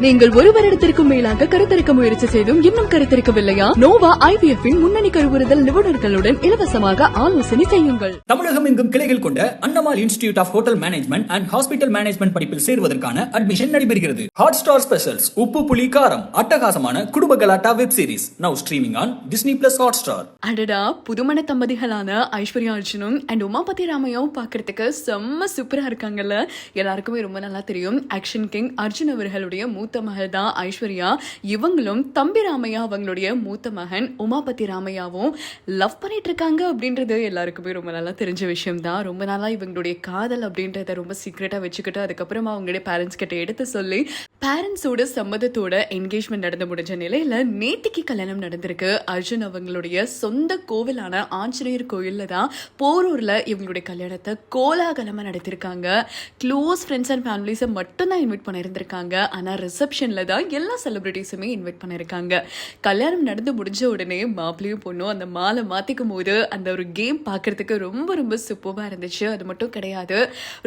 நீங்கள் ஒரு வருடத்திற்கும் மேலாக கருத்தரிக்க முயற்சி செய்தும் இன்னும் கருத்தரிக்கவில்லையா? நோவா ஐவிஎஃப் இன் முன்னணி கருவுறுதல் நிபுணர்களுடன் இலவசமாக ஆலோசனை செய்யுங்கள். தமிழகம் எங்கும் கிளைகள் கொண்ட Annamal institute of hotel management and hospital management படிப்பில் சேருவதற்கான அட்மிஷன் நடைபெறுகிறது. Hotstar specials Uppu Puli Kaaram அட்டகாசமான குடும்ப கலாட்டா web series now streaming on Disney plus Hotstar அடடா புதுமண தம்பதிகளான ஐஸ்வர்யா அர்ஜுனும் அண்ட் உமாபதி ராமையாவும் பார்க்கறதுக்கு செம்ம சூப்பரா இருக்காங்கல்ல. எல்லாருக்குமே ரொம்ப நல்லா தெரியும். ஆக்ஷன் கிங் அர்ஜுன் அவர்களுடைய மூத்த மகள் தான் ஐஸ்வர்யா. இவங்களும் தம்பி ராமையா அவங்களுடைய மூத்த மகன் உமாபதி ராமையாவும் லவ் பண்ணிட்டு இருக்காங்க அப்படின்றது எல்லாருக்குமே ரொம்ப நல்லா தெரிஞ்ச விஷயம் தான். ரொம்ப நாளா இவங்களுடைய காதல் அப்படின்றத ரொம்ப சீக்ரெட்டா வச்சுக்கிட்டு அதுக்கப்புறமா அவங்களுடைய பேரண்ட்ஸ் கிட்ட எடுத்து சொல்லி பேரண்ட்ஸோட சம்மதத்தோட என்கேஜ்மெண்ட் நடந்து முடிஞ்ச நிலையில நேத்திக்கு கல்யாணம் நடந்திருக்கு. அர்ஜுன் அவங்களுடைய சொந்த கோவிலான ஆஞ்சநேயர் கோயில்ல தான் போரூர்ல இவங்களுடைய கல்யாணத்தை கோலாகலமா நடத்திருக்காங்க. க்ளோஸ் ஃப்ரெண்ட்ஸ் அண்ட் ஃபேமிலிஸை மட்டும்தான் இன்வைட் பண்ணியிருந்திருக்காங்க ஆனால் ரிசப்ஷனில் தான் எல்லா செலிப்ரிட்டிஸுமே இன்வைட் பண்ணியிருக்காங்க கல்யாணம் நடந்து முடிஞ்ச உடனே மாப்பிளையும் பொண்ணும் அந்த மாலை மாற்றிக்கும் போது அந்த ஒரு கேம் பார்க்கறதுக்கு ரொம்ப ரொம்ப சூப்பராக இருந்துச்சு. அது மட்டும் கிடையாது.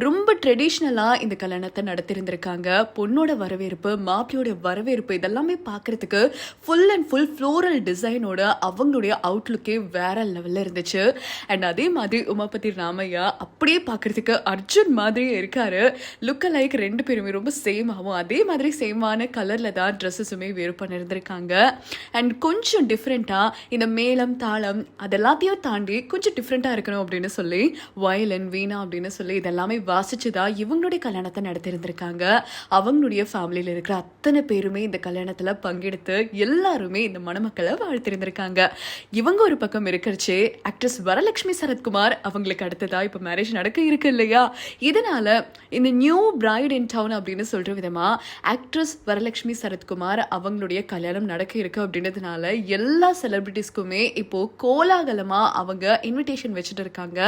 ரொம்ப ட்ரெடிஷ்னலாக இந்த கல்யாணத்தை நடத்தியிருந்திருக்காங்க பொண்ணோட வரவேற்பு மாப்பிளையோட வரவேற்பு இதெல்லாமே பார்க்குறதுக்கு ஃபுல் அண்ட் ஃபுல் ஃப்ளோரல் டிசைனோட அவங்களுடைய அவுட்லுக்கே வேற லெவலில் இருந்துச்சு. அண்ட் அதே மாதிரி உமாபதி ராமையா அப்படியே பார்க்கறதுக்கு அர்ஜுன் மாதிரியே இருக்காரு. லுக் லைக் ரெண்டு பேருமே ரொம்ப சேம் ஆகும் அதே மாதிரி சேம் சேமான கலரில் தான் ட்ரெஸ்ஸஸுமே வேறு பண்ணியிருந்திருக்காங்க அண்ட் கொஞ்சம் டிஃப்ரெண்ட்டாக இந்த மேளம் தாளம் அதெல்லாத்தையும் தாண்டி கொஞ்சம் டிஃப்ரெண்ட்டாக இருக்கணும் அப்படின்னு சொல்லி வயலன் வீணா அப்படின்னு சொல்லி இதெல்லாமே வாசிச்சுதா இவங்களுடைய கல்யாணத்தை நடத்தியிருந்திருக்காங்க அவங்களுடைய ஃபேமிலியில் இருக்கிற அத்தனை பேருமே இந்த கல்யாணத்தில் பங்கெடுத்து எல்லாருமே இந்த மணமக்களை வாழ்த்திருந்திருக்காங்க. இவங்க ஒரு பக்கம் இருக்கிறச்சே ஆக்ட்ரஸ் வரலட்சுமி சரத்குமார் அவங்களுக்கு அடுத்ததா இப்போ மேரேஜ் நடக்க இருக்கு இல்லையா? இதனால இந்த நியூ பிரைட் இன் டவுன் அப்படின்னு சொல்கிற விதமாக ஆக்ட்ரஸ் வரலட்சுமி சரத்குமார் அவங்களுடைய கல்யாணம் நடக்க இருக்கு அப்படின்றதுனால எல்லா செலிபிரிட்டிஸ்க்குமே இப்போ கோலாகலமா அவங்க இன்விடேஷன் வச்சுட்டு இருக்காங்க.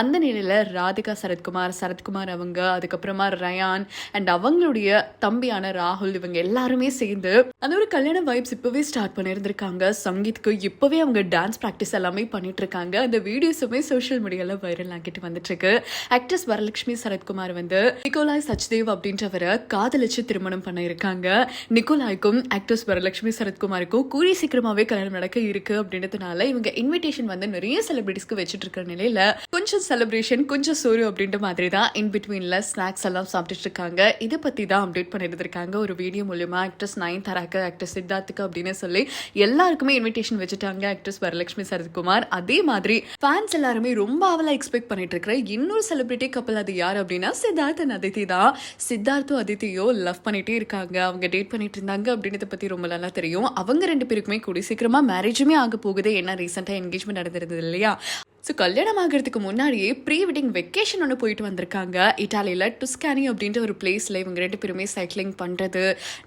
அந்த நிலையில ராதிகா சரத்குமார் சரத்குமார் அவங்க அதுக்கப்புறமா ரயான் அண்ட் அவங்களுடைய தம்பியான ராகுல் இவங்க எல்லாருமே சேர்ந்து அந்த ஒரு கல்யாண வைப்ஸ் இப்பவே ஸ்டார்ட் பண்ணியிருந்திருக்காங்க. சங்கீத்க்கு இப்பவே அவங்க டான்ஸ் ப்ராக்டிஸ் எல்லாமே பண்ணிட்டு இருக்காங்க. அந்த வீடியோஸுமே சோஷியல் மீடியால வைரல் ஆகிட்டு வந்துட்டு இருக்கு ஆக்ட்ரஸ் வரலட்சுமி சரத்குமார் வந்து நிக்கோலாய் சச்தேவ் அப்படின்றவரை காதலிச்சு திருமணம் பண்ணிருக்காங்க இருக்காங்க. நிக்கோலாய்க்கும் ஆக்ட்ரஸ் வரலட்சுமி சரத்குமாருக்கும் கூடிய சீக்கிரமாவே கல்யாணம் நடக்க இருக்கு அப்படின்றதுனால இவங்க இன்விடேஷன் வந்து நிறைய செலிபிரிட்டிஸ்க்கு வச்சுட்டு இருக்கிற நிலையில கொஞ்சம் செலிப்ரேஷன் கொஞ்சம் சோறு அப்படின்ற மாதிரி தான் இன் பிட்வீன்ல ஸ்நாக்ஸ் எல்லாம் சாப்பிட்டுட்டு இருக்காங்க. இதை பத்தி தான் அப்டேட் பண்ணியிருந்திருக்காங்க ஒரு வீடியோ மூலியமா ஆக்ட்ரஸ் நயன் தராக்கு ஆக்ட்ரஸ் சித்தார்த்துக்கு அப்படின்னு சொல்லி எல்லாருக்குமே இன்விடேஷன் வச்சுட்டாங்க ஆக்ட்ரஸ் வரலட்சுமி சரத்குமார். அதே மாதிரி ஃபேன்ஸ் எல்லாருமே ரொம்ப அவலா எக்ஸ்பெக்ட் பண்ணிட்டு இருக்கிற இன்னொரு செலிபிரிட்டி கப்பல் அது யார் அப்படின்னா சித்தார்த் and அதித்தி தான். சித்தார்த்தும் அதித்தியோ லவ் பண்ணிட்டே இருக்காங்க. அவங்க டேட் பண்ணிட்டு இருந்தாங்க அப்படின்றத பத்தி ரொம்ப நல்லா தெரியும். அவங்க ரெண்டு பேருக்குமே கூடி சீக்கிரமா மேரேஜுமே ஆக போகுது. ஏன்னா ரீசெண்டாக என்கேஜ்மெண்ட் நடந்திருந்தது இல்லையா? ஸோ கல்யாணம் ஆகிறதுக்கு முன்னாடியே ப்ரீ வெட்டிங் வெக்கேஷன் ஒன்று போயிட்டு வந்திருக்காங்க. இட்டாலியில் டுஸ்கானி அப்படின்ற ஒரு பிளேஸில் இவங்க ரெண்டு பேருமே சைக்கிளிங் பண்ணுறது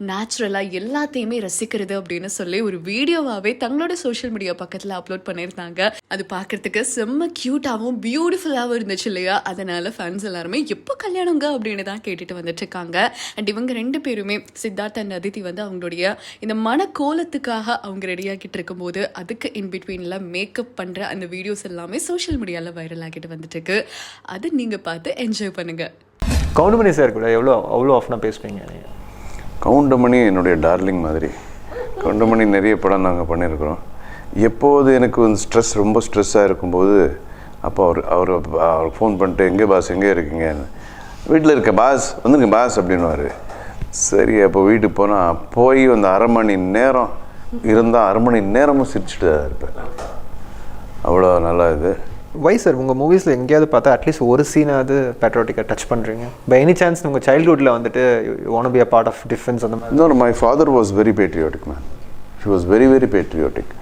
நேச்சுரலாக எல்லாத்தையுமே ரசிக்கிறது அப்படின்னு சொல்லி ஒரு வீடியோவாகவே தங்களோட சோஷியல் மீடியா பக்கத்தில் அப்லோட் பண்ணியிருந்தாங்க. அது பார்க்கறதுக்கு செம்ம க்யூட்டாகவும் பியூட்டிஃபுல்லாகவும் இருந்துச்சு இல்லையா? அதனால் ஃபேன்ஸ் எல்லாருமே எப்போ கல்யாணங்க? அப்படின்னு தான் கேட்டுட்டு வந்துட்டு இருக்காங்க அண்ட் இவங்க ரெண்டு பேருமே சித்தார்த் அண்ட் அதித்தி வந்து அவங்களுடைய இந்த மனக்கோலத்துக்காக அவங்க ரெடியாகிட்டு இருக்கும்போது அதுக்கு இன் பிட்வீனில் மேக்கப் பண்ணுற அந்த வீடியோஸ் எல்லாமே சோஷியல் மீடியாவில் வைரல் ஆகிட்டு வந்துட்டு இருக்கு அதை நீங்கள் பார்த்து என்ஜாய் பண்ணுங்க. கவுண்டமணி சார் கூட எவ்வளோ அவ்வளோ ஆஃப்னா பேசுவீங்க? நீங்கள் கவுண்டமணி என்னுடைய டார்லிங் மாதிரி. கவுண்டமணி நிறைய படம் நாங்கள் பண்ணியிருக்கிறோம். எப்போது எனக்கு வந்து ஸ்ட்ரெஸ் ரொம்ப ஸ்ட்ரெஸ்ஸாக இருக்கும்போது அப்போ அவர் அவர் அவர் ஃபோன் பண்ணிட்டு எங்கே பாஸ் எங்கே இருக்கீங்க? வீட்டில் இருக்க பாஸ் வந்துருங்க பாஸ் அப்படின்னுவார். சரி அப்போ வீட்டுக்கு போனால் போய் அந்த அரை மணி நேரம் இருந்தால் அரை மணி நேரமும் சிரிச்சுட்டு தான் இருப்பேன். அவ்வளோ நல்லா இது. வை சார் உங்கள் மூவிஸில் எங்கேயாவது பார்த்தா அட்லீஸ்ட் ஒரு சீனாவது பேட்ரோட்டிக்காக டச் பண்ணுறீங்க பை எனி சான்ஸ் உங்கள் சைல்ட்ஹுட்டில் வந்துட்டு one be a part of defence அந்த மாதிரி? இன்னொரு my father was very patriotic man she was very very patriotic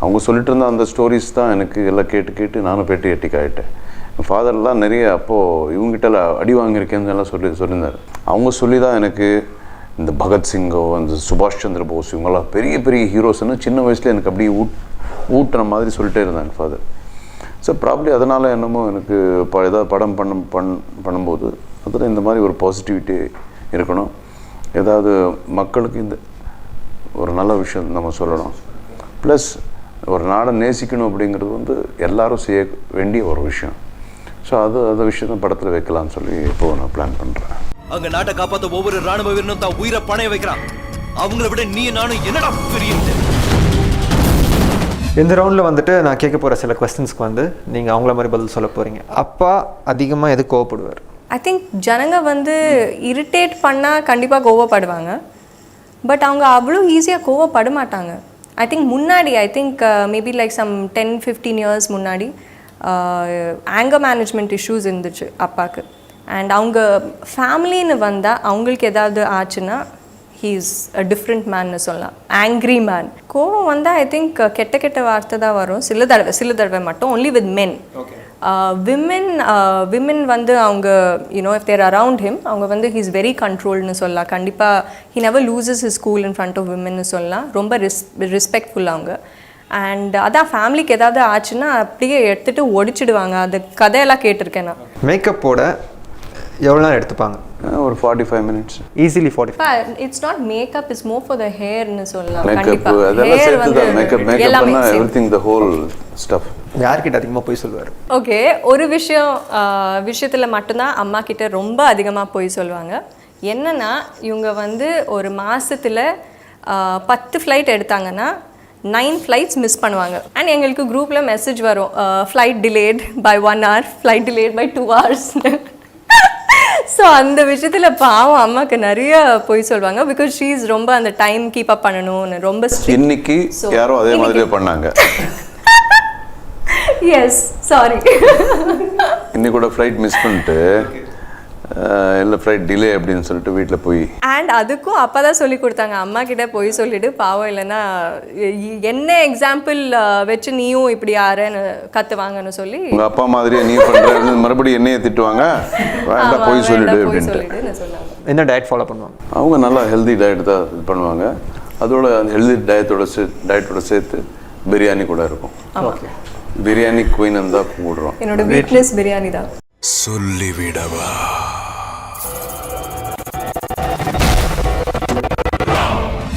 அவங்க சொல்லிட்டு இருந்த அந்த ஸ்டோரிஸ் தான் எனக்கு எல்லாம் கேட்டு கேட்டு நானும் பேட்ரியாட்டிக் ஆகிட்டேன் என் ஃபாதர்லாம் நிறைய அப்போது இவங்ககிட்ட அடி வாங்கியிருக்கேன்னு எல்லாம் சொல்லி சொல்லியிருந்தார். அவங்க சொல்லி தான் எனக்கு இந்த பகத்சிங்கோ அந்த சுபாஷ் சந்திர போஸ் இவங்கெல்லாம் பெரிய பெரிய ஹீரோஸ்னு சின்ன வயசுல எனக்கு அப்படியே ஊட் ஊட்டுற மாதிரி சொல்லிட்டே இருந்தாங்க ஃபாதர் ஸோ ப்ராப்ளி அதனால் என்னமோ எனக்கு இப்போ ஏதாவது படம் பண்ண பண் பண்ணும்போது அதில் இந்த மாதிரி ஒரு பாசிட்டிவிட்டி இருக்கணும். ஏதாவது மக்களுக்கு இந்த ஒரு நல்ல விஷயம் நம்ம சொல்லணும். ப்ளஸ் ஒரு நாடை நேசிக்கணும் அப்படிங்கிறது வந்து எல்லாரும் செய்ய வேண்டிய ஒரு விஷயம். ஸோ அது அந்த விஷயத்தை படத்தில் வைக்கலாம்னு சொல்லி இப்போ நான் பிளான் பண்ணுறேன் அங்க நாட்டை காப்பாற்ற ஒவ்வொரு ராணுவ வீரனும் தான் உயிரை பணைய வைக்கிறான். அவங்கள விட நீ நானும் என்னடா பெரிய இந்த ரவுண்டில் வந்துட்டு நான் கேட்க போகிற சில கொஸ்டின்ஸ்க்கு வந்து நீங்கள் அவங்கள மாதிரி பதில் சொல்ல போகிறீங்க அப்பா அதிகமாக எது கோவப்படுவார்? ஐ திங்க் ஜனங்க வந்து இரிட்டேட் பண்ணால் கண்டிப்பாக கோவப்படுவாங்க. பட் அவங்க அவ்வளோ ஈஸியாக கோவப்பட மாட்டாங்க. ஐ திங்க் முன்னாடி I think maybe like some ten fifteen years முன்னாடி ஆங்கர் மேனேஜ்மெண்ட் இஷ்யூஸ் இருந்துச்சு அப்பாவுக்கு அண்ட் அவங்க ஃபேமிலின்னு வந்தால் அவங்களுக்கு ஏதாவது ஆச்சுன்னா ஹீஸ் அ டிஃப்ரெண்ட் மேன்னு சொல்லலாம். ஆங்க்ரி மேன் கோவம் வந்தால் ஐ திங்க் கெட்ட கெட்ட வார்த்தை தான் வரும். சில தடவை சில தடவை மட்டும். Only with men women women வந்து அவங்க you know if there around him அவங்க வந்து ஹீஸ் வெரி கண்ட்ரோல்னு சொல்லலாம். கண்டிப்பாக he never loses his cool in front of விமென்னு சொல்லலாம். ரொம்ப ரெஸ் ரெஸ்பெக்ட்ஃபுல் அவங்க. அண்ட் அதான் ஃபேமிலிக்கு ஏதாவது ஆச்சுன்னா அப்படியே எடுத்துட்டு ஒடிச்சிடுவாங்க. அது கதையெல்லாம் கேட்டிருக்கேன் நான். மேக்கப்போட எவ்வளோ நேரம் எடுத்துப்பாங்க? ஒரு forty five minutes easily forty it's not makeup is more for the ஹேர்னு சொல்லலாம். மேக்கப் கண்டிப்பா. அதெல்லாம் ஹேர் சேர்த்து வந்து தான் மேக்கப் மேக்கப் எல்லாமே பண்ணால் சேர்த்து. Everything the whole stuff யார்கிட்ட அதிகமாக போய் சொல்லுவார்? ஓகே ஒரு விஷயம் விஷயத்துல மட்டும்தான் அம்மா கிட்ட ரொம்ப அதிகமாக போய் சொல்லுவாங்க. என்னன்னா இவங்க வந்து ஒரு மாசத்துல ஆஹ், பத்து ஃப்ளைட் எடுத்தாங்கன்னா நைன் ஃப்ளைட்ஸ் மிஸ் பண்ணுவாங்க. அண்ட் எங்களுக்கு குரூப்பில் மெசேஜ் வரும். Flight delayed by one hour flight delayed by two hours so அந்த விஷயத்தில் பாவம் அம்மாவுக்கு நிறைய போய் சொல்லுவாங்க. பிகாஸ் ஷீஸ் ரொம்ப அந்த டைம் கீப் அப் பண்ணணும்னு ரொம்ப. இன்னைக்கு யாரோ அதே மாதிரியே பண்ணாங்க. எஸ் சாரி இன்னைக்கு கூட ஃப்ளைட் மிஸ் பண்ணிட்டு இல்லை ஃப்ளைட் டிலே அப்படின்னு சொல்லிட்டு வீட்டில் போய். அண்ட் அதுக்கும் அப்பா தான் சொல்லி கொடுத்தாங்க. அம்மா கிட்ட போய் சொல்லிடு பாவம் இல்லைன்னா என்ன எக்ஸாம்பிள் வச்சு நீயும் இப்படி யாருன்னு கத்துவாங்கன்னு சொல்லி உங்க அப்பா மாதிரியே நீ பண்ற மறுபடியும் என்னையே திட்டுவாங்க? வேண்டாம் போய் போய் அப்படின்ட்டு. என்ன டயட் ஃபாலோ பண்ணுவாங்க? அவங்க நல்லா ஹெல்தி டயட் தான் இது பண்ணுவாங்க. அதோட அந்த ஹெல்தி டயத்தோட சே டயட்டோட சேர்த்து பிரியாணி கூட இருக்கும். ஆமா. பிரியாணி குயின் தான் கூடுறோம் என்னோட வீக்னஸ் பிரியாணி தான். சொல்லிவிடவா?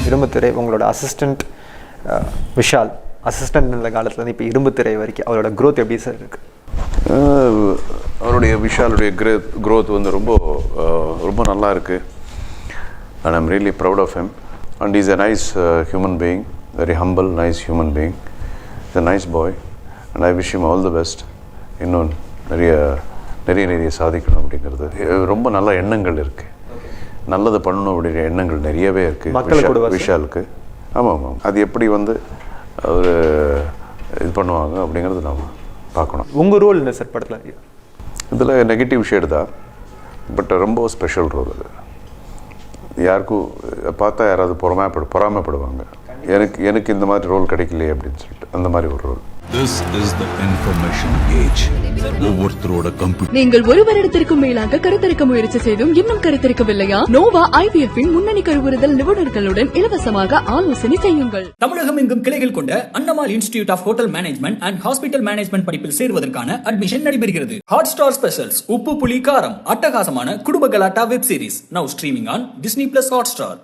இரும்புத்திரை உங்களோட அசிஸ்டண்ட் விஷால். அசிஸ்டன்ட் இருந்த காலத்துலேருந்து இப்போ இரும்புத்திரை வரைக்கும் அவரோட க்ரோத் எப்படி சார் இருக்கு? அவருடைய விஷாலுடைய க்ரே க்ரோத் வந்து ரொம்ப ரொம்ப நல்லா இருக்குது and I'm really proud of him and is a nice human being very humble nice human being is a nice boy and I wish him all the best இன்னும் நிறைய நிறைய நிறைய சாதிக்கணும் அப்படிங்கிறது. ரொம்ப நல்ல எண்ணங்கள் இருக்குது நல்லது பண்ணணும் அப்படிங்கிற எண்ணங்கள் நிறையவே இருக்குது? விஷாலுக்கு. ஆமாம் ஆமாம் அது எப்படி வந்து அவர் இது பண்ணுவாங்க அப்படிங்கிறது நம்ம பார்க்கணும். உங்கள் ரோல் என்ன சார் படத்தில்? இதில் நெகட்டிவ் ஷேடு தான். பட் ரொம்ப ஸ்பெஷல் ரோல் அது. யாருக்கும் பார்த்தா யாராவது பொறாமைப்படு பொறாமைப்படுவாங்க. எனக்கு எனக்கு இந்த மாதிரி ரோல் கிடைக்கலையே அப்படின்னு சொல்லிட்டு. அந்த மாதிரி ஒரு role This is the information age. ஒவ்வொருத்தரோட கம்ப்யூட்டர் நீங்கள் ஒரு வருடத்திற்கும் மேலாக கருத்தரிக்க முயற்சி செய்தும் இன்னும் கருத்தரிக்கவில்லையா? நோவா ஐவிஎஃப் இன் முன்னணி கருவுறுதல் நிபுணர்களுடன் இலவசமாக ஆலோசனை செய்யுங்கள். தமிழகம் எங்கும் கிளைகள் கொண்ட Annamal institute of hotel management and hospital management படிப்பில் சேருவதற்கான அட்மிஷன் நடைபெறுகிறது. Hotstar specials Uppu Puli Kaaram அட்டகாசமான குடும்ப கலாட்டா web series now streaming on Disney plus Hotstar